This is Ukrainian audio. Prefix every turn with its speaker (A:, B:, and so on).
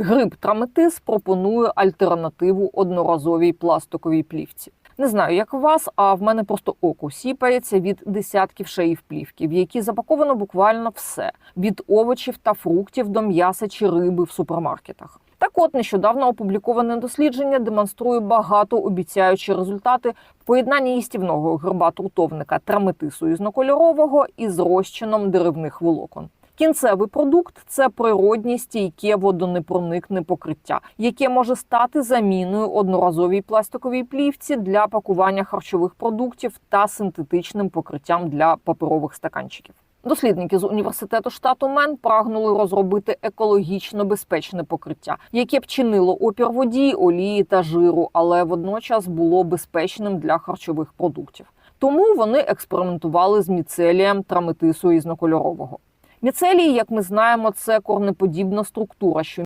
A: Гриб траметис пропонує альтернативу одноразовій пластиковій плівці. Не знаю, як у вас, а в мене просто око сіпається від десятків шаїв плівки, в які запаковано буквально все: від овочів та фруктів до м'яса чи риби в супермаркетах. Так от нещодавно опубліковане дослідження демонструє багатообіцяючі результати в поєднанні їстівного гриба трутовника траметису ізнокольорового із розчином деревних волокон. Кінцевий продукт це природні стійке водонепроникне покриття, яке може стати заміною одноразовій пластиковій плівці для пакування харчових продуктів та синтетичним покриттям для паперових стаканчиків. Дослідники з університету штату Мен прагнули розробити екологічно безпечне покриття, яке б чинило опір воді, олії та жиру, але водночас було безпечним для харчових продуктів. Тому вони експериментували з міцелієм траметису ізнокольорового. Міцелій, як ми знаємо, це корнеподібна структура, що